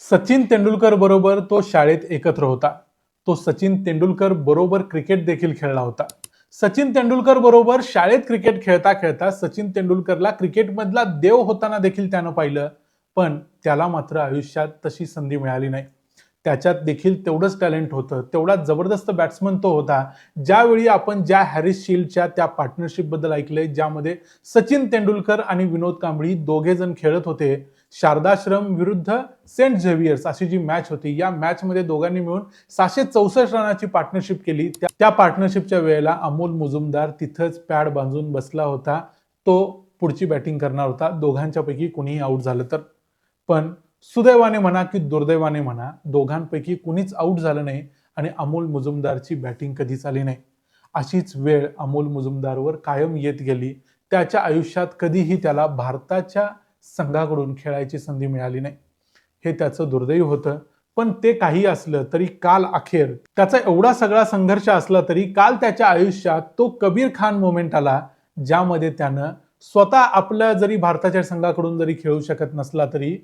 सचिन तेंडुलकर बरोबर तो शाळेत एकत्र होता. तो सचिन तेंडुलकर बरोबर क्रिकेट देखील खेळला होता. सचिन तेंडुलकर बरोबर शाळेत क्रिकेट खेळता खेळता सचिन तेंडुलकरला क्रिकेटमधला देव होताना देखील त्यानं पाहिलं. पण त्याला मात्र आयुष्यात तशी संधी मिळाली नाही. त्याच्यात देखील तेवढंच टॅलेंट होतं. तेवढा जबरदस्त बॅट्समन तो होता. ज्यावेळी आपण ज्या हॅरिस शिल्डच्या त्या पार्टनरशिपबद्दल ऐकलंय ज्यामध्ये सचिन तेंडुलकर आणि विनोद कांबळी दोघे जण खेळत होते शारदाश्रम विरुद्ध सेंट झेवियर्स अशी जी मॅच होती या मॅचमध्ये दोघांनी मिळून सहाशे चौसष्ट रनाची पार्टनरशिप केली. त्या- त्या पार्टनरशिपच्या वेळेला अमोल मुजुमदार तिथंच पॅड बांधून बसला होता. तो पुढची बॅटिंग करणार होता. दोघांच्यापैकी कुणीही आऊट झालं तर. पण सुदैवाने म्हणा की दुर्दैवाने म्हणा दोघांपैकी कुणीच आऊट झालं नाही आणि अमोल मुजुमदारची बॅटिंग कधीच आली नाही. अशीच वेळ अमोल मुजुमदारवर कायम येत गेली. त्याच्या आयुष्यात कधीही त्याला भारताच्या संघाकडून खेळायची संधी मिळाली नाही. हे त्याचं दुर्दैव होतं. पण ते काही असलं तरी काल अखेर त्याचा एवढा सगळा संघर्ष असला तरी काल त्याच्या आयुष्यात तो कबीर खान मोमेंट आला ज्यामध्ये त्यानं स्वतः आपल्या जरी भारताच्या संघाकडून जरी खेळू शकत नसला तरी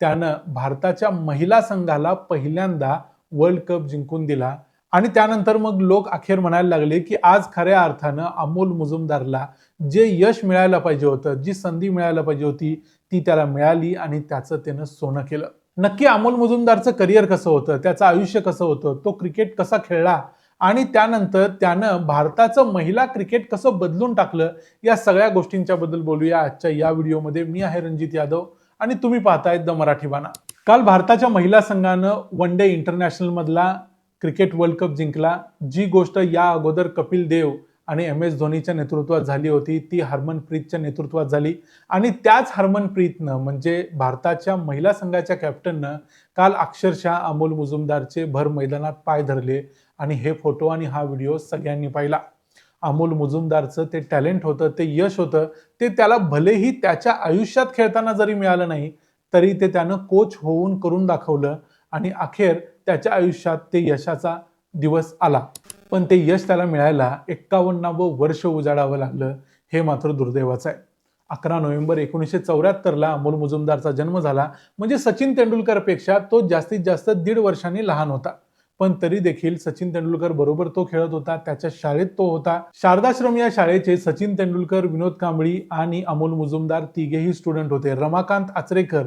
त्यानं भारताच्या महिला संघाला पहिल्यांदा वर्ल्ड कप जिंकून दिला. आणि त्यानंतर मग लोक अखेर म्हणायला लागले की आज खऱ्या अर्थानं अमोल मुजुमदारला जे यश मिळायला पाहिजे होतं जी संधी मिळायला पाहिजे होती ती त्याला मिळाली आणि त्याचं त्यानं सोनं केलं. नक्की अमोल मुजुमदारचं करिअर कसं होतं? त्याचं आयुष्य कसं होतं? तो क्रिकेट कसा खेळला? आणि त्यानंतर त्यानं भारताचं महिला क्रिकेट कसं बदलून टाकलं? या सगळ्या गोष्टींच्या बद्दल बोलूया. आजच्या या व्हिडिओमध्ये मी आहे रणजित यादव आणि तुम्ही पाहताय द मराठी बाणा. काल भारताच्या महिला संघानं वन डे इंटरनॅशनलमधला क्रिकेट वर्ल्ड कप जिंकला. जी गोष्ट या अगोदर कपिल देव आणि एम एस धोनीच्या नेतृत्वात झाली होती ती हरमनप्रीतच्या नेतृत्वात झाली. आणि त्याच हरमनप्रीतनं म्हणजे भारताच्या महिला संघाच्या कॅप्टननं काल अक्षरशः अमोल मुजुमदारचे भर मैदानात पाय धरले. आणि हे फोटो आणि हा व्हिडिओ सगळ्यांनी पाहिला. अमोल मुजुमदारचं ते टॅलेंट होतं ते यश होतं ते त्याला भलेही त्याच्या आयुष्यात खेळताना जरी मिळालं नाही तरी ते त्यानं कोच होऊन करून दाखवलं. आणि अखेर त्याच्या आयुष्यात ते यशाचा दिवस आला. पण ते यश त्याला मिळायला एक्कावन्नावं वर्ष उजाडावं लागलं. हे मात्र दुर्दैवाचं आहे. अकरा नोव्हेंबर एकोणीसशे चौऱ्याहत्तरला अमोल मुजुमदारचा जन्म झाला. म्हणजे सचिन तेंडुलकरपेक्षा तो जास्तीत जास्त दीड वर्षांनी लहान होता. पण तरी देखील सचिन तेंडुलकर बरोबर तो खेळत होता. त्याच्या शाळेत तो होता. शारदाश्रम या शाळेचे सचिन तेंडुलकर विनोद कांबळी आणि अमोल मुजुमदार तिघेही स्टुडंट होते. रमाकांत आचरेकर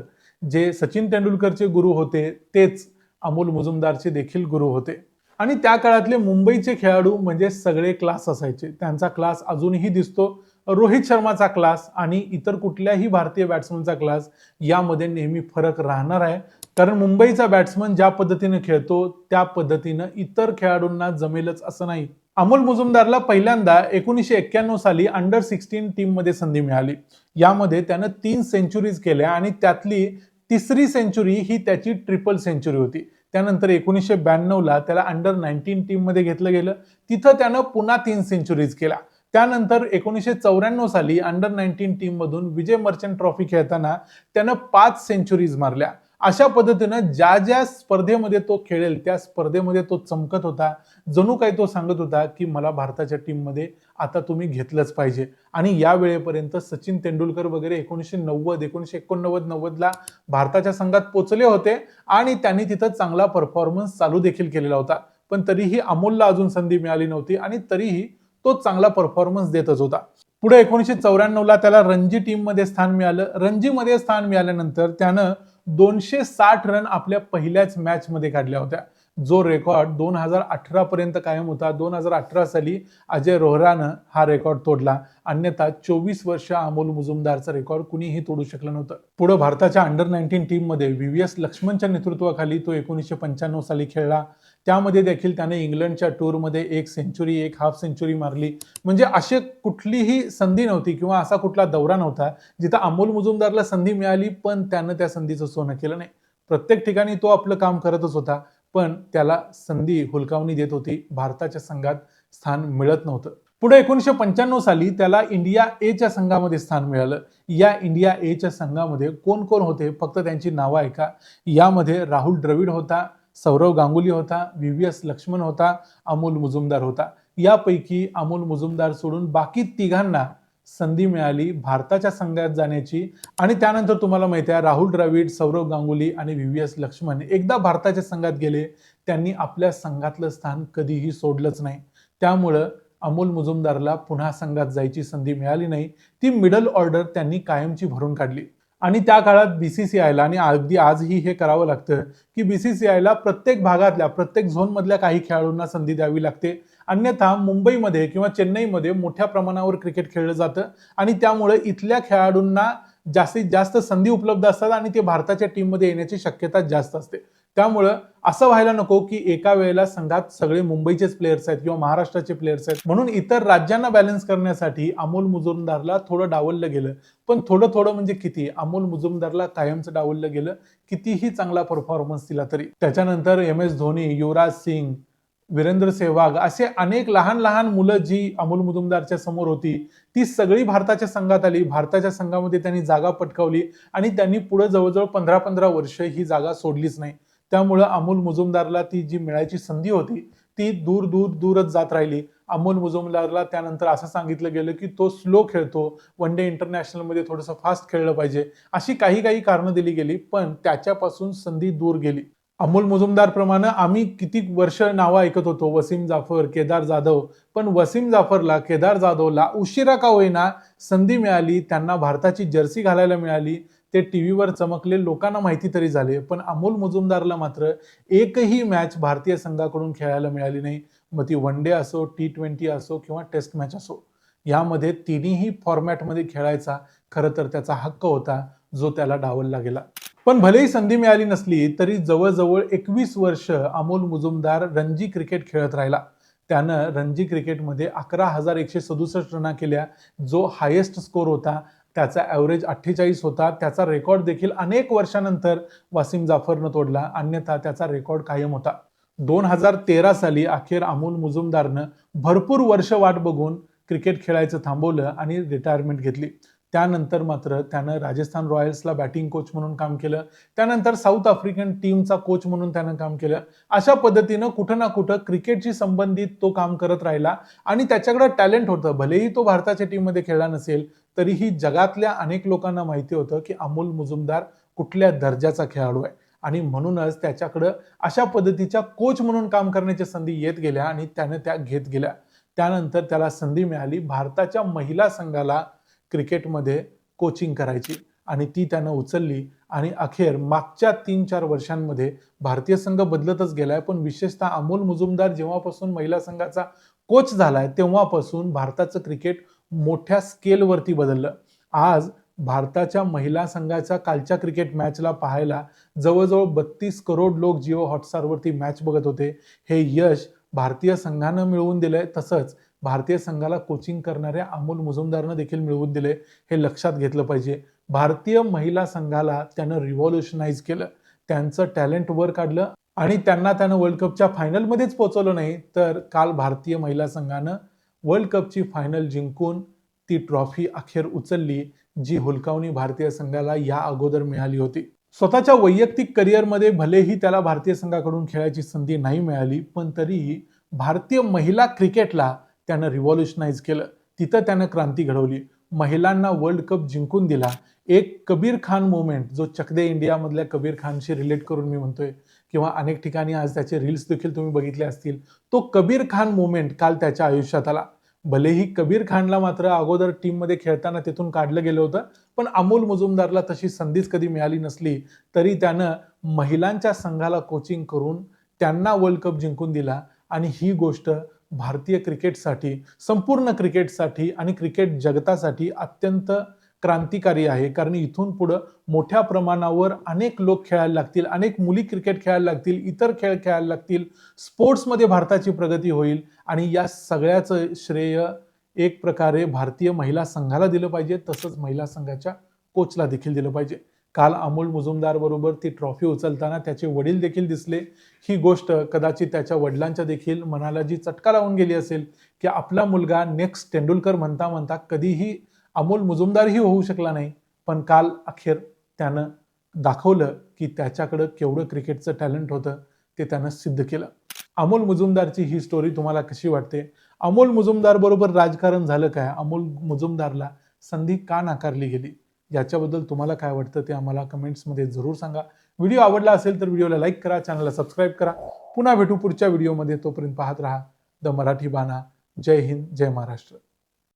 जे सचिन तेंडुलकरचे गुरु होते तेच अमोल मुजुमदारचे देखील गुरु होते. आणि त्या काळातले मुंबईचे खेळाडू म्हणजे सगळे क्लास असायचे. त्यांचा क्लास अजूनही दिसतो. रोहित शर्माचा क्लास आणि इतर कुठल्याही भारतीय बॅट्समनचा क्लास यामध्ये नेहमी फरक राहणार आहे. कारण मुंबईचा बॅट्समन ज्या पद्धतीने खेळतो त्या पद्धतीनं इतर खेळाडूंना जमेलच असं नाही. अमोल मुजुमदारला पहिल्यांदा एकोणीसशे एक्क्याण्णव साली अंडर सिक्स्टीन टीममध्ये संधी मिळाली. यामध्ये त्यानं तीन सेंचुरीज केल्या आणि त्यातली तिसरी सेंचुरी ही त्याची ट्रिपल सेंचुरी होती. त्यानंतर एकोणीसशे ब्याण्णवला त्याला अंडर नाईन्टीन टीममध्ये घेतलं गेलं. तिथं त्यानं पुन्हा तीन सेंचुरीज केल्या त्यानंतर एकोणीसशे चौऱ्याण्णव साली अंडर नाईन्टीन टीम मधून विजय मर्चंट ट्रॉफी खेळताना त्यानं पाच सेंचुरीज मारल्या. अशा पद्धतीनं ज्या ज्या स्पर्धेमध्ये तो खेळेल त्या स्पर्धेमध्ये तो चमकत होता. जणू काही तो सांगत होता की मला भारताच्या टीममध्ये आता तुम्ही घेतलंच पाहिजे. आणि या वेळेपर्यंत सचिन तेंडुलकर वगैरे एकोणीसशे नव्वद एकोणीसशे एकोणनव्वद नव्वदला भारताच्या संघात पोचले होते आणि त्यांनी तिथं चांगला परफॉर्मन्स चालू देखील केलेला होता. पण तरीही अमोलला अजून संधी मिळाली नव्हती आणि तरीही तो चांगला परफॉर्मन्स देतच होता. पुढे एकोणीसशे चौऱ्याण्णवला त्याला रणजी टीममध्ये स्थान मिळालं. रणजीमध्ये स्थान मिळाल्यानंतर त्यानं दोनशे साठ रन आपल्या पहिल्याच मॅचमध्ये काढल्या होत्या. जो रेकॉर्ड दोन हजार अठरा पर्यंत कायम होता. दोन हजार अठरा साली अजय रोहरानं हा रेकॉर्ड तोडला. अन्यथा चोवीस वर्ष अमोल मुजुमदारचा रेकॉर्ड कुणीही तोडू शकलं नव्हतं. पुढे भारताच्या अंडर नाईन्टीन टीममध्ये व्ही व्ही एस लक्ष्मणच्या नेतृत्वाखाली तो एकोणीसशे पंच्याण्णव साली खेळला. त्यामध्ये देखील त्याने इंग्लंडच्या टूरमध्ये एक सेंचुरी एक हाफ सेंचुरी मारली. म्हणजे अशी कुठलीही संधी नव्हती किंवा असा कुठला दौरा नव्हता जिथं अमोल मुजुमदारला संधी मिळाली पण त्यानं त्या संधीचं सोनं केलं नाही. प्रत्येक ठिकाणी तो आपलं काम करतच होता पण त्याला संधी हुलकावणी देत होती. भारताच्या संघात स्थान मिळत नव्हतं. पुढे एकोणीसशे पंच्याण्णव साली त्याला इंडिया एच्या संघामध्ये स्थान मिळालं. या इंडिया एच्या संघामध्ये कोण कोण होते? फक्त त्यांची नावं ऐका. यामध्ये राहुल द्रविड होता सौरव गांगुली होता व्ही एस लक्ष्मण होता अमोल मुजुमदार होता. यापैकी अमोल मुजुमदार सोडून बाकी तिघांना संधी मिळाली भारताच्या संघात जाण्याची. आणि त्यानंतर तुम्हाला माहिती आहे राहुल द्रविड सौरव गांगुली आणि व्ही व्ही एस लक्ष्मण एकदा भारताच्या संघात गेले त्यांनी आपल्या संघातलं स्थान कधीही सोडलंच नाही. त्यामुळं अमोल मुजुमदारला पुन्हा संघात जायची संधी मिळाली नाही. ती मिडल ऑर्डर त्यांनी कायमची भरून काढली. आणि त्या काळात बी सी सी आयला आणि अगदी आजही हे करावं लागतं की बी सी सी आयला प्रत्येक भागातल्या प्रत्येक झोनमधल्या काही खेळाडूंना संधी द्यावी लागते. अन्यथा मुंबईमध्ये किंवा चेन्नईमध्ये मोठ्या प्रमाणावर क्रिकेट खेळलं जातं आणि त्यामुळे इथल्या खेळाडूंना जास्तीत जास्त संधी उपलब्ध असतात आणि ते भारताच्या टीममध्ये येण्याची शक्यता जास्त असते. त्यामुळं असं व्हायला नको की एका वेळेला संघात सगळे मुंबईचेच प्लेयर्स आहेत किंवा महाराष्ट्राचे प्लेयर्स आहेत. म्हणून इतर राज्यांना बॅलन्स करण्यासाठी अमोल मुजुमदारला थोडं डावललं गेलं. पण थोडं थोडं म्हणजे किती? अमोल मुजुमदारला कायमचं डावललं गेलं. कितीही चांगला परफॉर्मन्स दिला तरी. त्याच्यानंतर एम एस धोनी युवराज सिंग वीरेंद्र सेहवाग असे अनेक लहान लहान मुलं जी अमोल मुजुमदारच्या समोर होती ती सगळी भारताच्या संघात आली. भारताच्या संघामध्ये त्यांनी जागा पटकावली आणि त्यांनी पुढे जवळजवळ पंधरा पंधरा वर्ष ही जागा सोडलीच नाही. त्यामुळं अमोल मुजुमदारला ती जी मिळायची संधी होती ती दूर दूर दूरच जात राहिली. अमोल मुजुमदारला त्यानंतर असं सांगितलं गेलं की तो स्लो खेळतो वन डे इंटरनॅशनलमध्ये थोडंसं फास्ट खेळलं पाहिजे अशी काही काही कारणं दिली गेली पण त्याच्यापासून संधी दूर गेली. अमोल मुजुमदारप्रमाणे आम्ही किती वर्ष नावं ऐकत होतो वसीम जाफर केदार जाधव पण वसीम जाफरला केदार जाधवला उशिरा का होईना संधी मिळाली त्यांना भारताची जर्सी घालायला मिळाली ते टीव्हीवर चमकले लोकांना माहिती तरी झाले पण अमोल मुजुमदारला मात्र एकही मॅच भारतीय संघाकडून खेळायला मिळाली नाही. मग ती वन डे असो टी ट्वेंटी असो किंवा टेस्ट मॅच असो यामध्ये तिन्ही फॉर्मॅटमध्ये खेळायचा खरं तर त्याचा हक्क होता जो त्याला डावलला गेला. पण भलेही संधी मिळाली नसली तरी जवळजवळ एकवीस वर्ष अमोल मुजुमदार रणजी क्रिकेट खेळत राहिला. त्यानं रणजी क्रिकेटमध्ये अकरा हजार एकशे सदुसष्ट रना केल्या जो हायेस्ट स्कोर होता त्याचा ॲव्हरेज अठ्ठेचाळीस होता. त्याचा रेकॉर्ड देखील अनेक वर्षानंतर वासिम जाफरनं तोडला. अन्यथा त्याचा रेकॉर्ड कायम होता. दोन हजार तेरा साली अखेर अमोल मुजुमदारनं भरपूर वर्ष वाट बघून क्रिकेट खेळायचं थांबवलं आणि रिटायरमेंट घेतली. त्यानंतर मात्र त्यानं राजस्थान रॉयल्सला बॅटिंग कोच म्हणून काम केलं. त्यानंतर साऊथ आफ्रिकन टीमचा कोच म्हणून त्यानं काम केलं. अशा पद्धतीनं कुठं ना कुठं क्रिकेटशी संबंधित तो काम करत राहिला. आणि त्याच्याकडे टॅलेंट होतं. भलेही तो भारताच्या टीममध्ये खेळला नसेल तरीही जगातल्या अनेक लोकांना माहिती होतं की अमोल मुजुमदार कुठल्या दर्जाचा खेळाडू आहे. आणि म्हणूनच त्याच्याकडं अशा पद्धतीच्या कोच म्हणून काम करण्याच्या संधी येत गेल्या आणि त्यानं त्या घेत गेल्या. त्यानंतर त्याला संधी मिळाली. भारताच्या महिला संघाला क्रिकेटमध्ये कोचिंग करायची आणि ती त्यानं उचलली. आणि अखेर मागच्या तीन चार वर्षांमध्ये भारतीय संघ बदलतच गेलाय. पण विशेषतः अमोल मुजुमदार जेव्हापासून महिला संघाचा कोच झालाय तेव्हापासून भारताचं क्रिकेट मोठ्या स्केलवरती बदललं. आज भारताच्या महिला संघाच्या कालच्या क्रिकेट मॅचला पाहायला जवळजवळ बत्तीस करोड लोक जिओ हॉटस्टारवरती मॅच बघत होते. हे यश भारतीय संघानं मिळवून दिलंय. तसंच भारतीय संघाला कोचिंग करणाऱ्या अमोल मुजुमदारनं देखील मिळवून दिले. हे लक्षात घेतलं पाहिजे. भारतीय महिला संघाला त्यानं रिव्हॉल्युशनाइज केलं. त्यांचं टॅलेंट वर काढलं. आणि त्यांना त्यानं वर्ल्ड कपच्या फायनलमध्येच पोहोचवलं नाही तर काल भारतीय महिला संघानं वर्ल्ड कपची फायनल जिंकून ती ट्रॉफी अखेर उचलली जी हुलकावणी भारतीय संघाला या अगोदर मिळाली होती. स्वतःच्या वैयक्तिक करिअरमध्ये भलेही त्याला भारतीय संघाकडून खेळायची संधी नाही मिळाली पण तरीही भारतीय महिला क्रिकेटला त्यानं रिव्हॉल्युशनाइज केलं. तिथं त्यानं क्रांती घडवली. महिलांना वर्ल्ड कप जिंकून दिला. एक कबीर खान मुवमेंट जो चकदे इंडियामधल्या कबीर खानशी रिलेट करून मी म्हणतोय किंवा अनेक ठिकाणी आज त्याचे रील्स देखील तुम्ही बघितले असतील तो कबीर खान मुवमेंट काल त्याच्या आयुष्यात आला. भलेही कबीर खानला मात्र अगोदर टीममध्ये खेळताना तिथून काढलं गेलं होतं पण अमोल मुजुमदारला तशी संधीच कधी मिळाली नसली तरी त्यानं महिलांच्या संघाला कोचिंग करून त्यांना वर्ल्ड कप जिंकून दिला. आणि ही गोष्ट भारतीय क्रिकेटसाठी संपूर्ण क्रिकेटसाठी आणि क्रिकेट जगतासाठी अत्यंत क्रांतिकारी आहे. कारण इथून पुढं मोठ्या प्रमाणावर अनेक लोक खेळायला लागतील अनेक मुली क्रिकेट खेळायला लागतील इतर खेळ खेळायला लागतील. स्पोर्ट्समध्ये भारताची प्रगती होईल आणि या सगळ्याचं श्रेय एक प्रकारे भारतीय महिला संघाला दिलं पाहिजे. तसंच महिला संघाच्या कोचला देखील दिलं पाहिजे. काल अमोल मुजुमदार बरोबर ती ट्रॉफी उचलताना त्याचे वडील देखील दिसले. ही गोष्ट कदाचित त्याच्या वडिलांच्या देखील मनाला जी चटका लावून गेली असेल की आपला मुलगा नेक्स्ट तेंडुलकर म्हणता म्हणता कधीही अमोल मुजुमदारही होऊ शकला नाही. पण काल अखेर त्यानं दाखवलं की त्याच्याकडं केवढं क्रिकेटचं टॅलेंट होतं ते त्यानं सिद्ध केलं. अमोल मुजुमदारची ही स्टोरी तुम्हाला कशी वाटते? अमोल मुजुमदार बरोबर राजकारण झालं काय? अमोल मुजुमदारला संधी का नाकारली गेली? याच्याबद्दल तुम्हाला काय वाटतं ते आम्हाला कमेंट्समध्ये जरूर सांगा. व्हिडिओ आवडला असेल तर व्हिडिओला लाईक करा चॅनलला सबस्क्राईब करा. पुन्हा भेटू पुढच्या व्हिडिओमध्ये. तोपर्यंत पाहत राहा. द मराठी बाणा. जय हिंद जय महाराष्ट्र.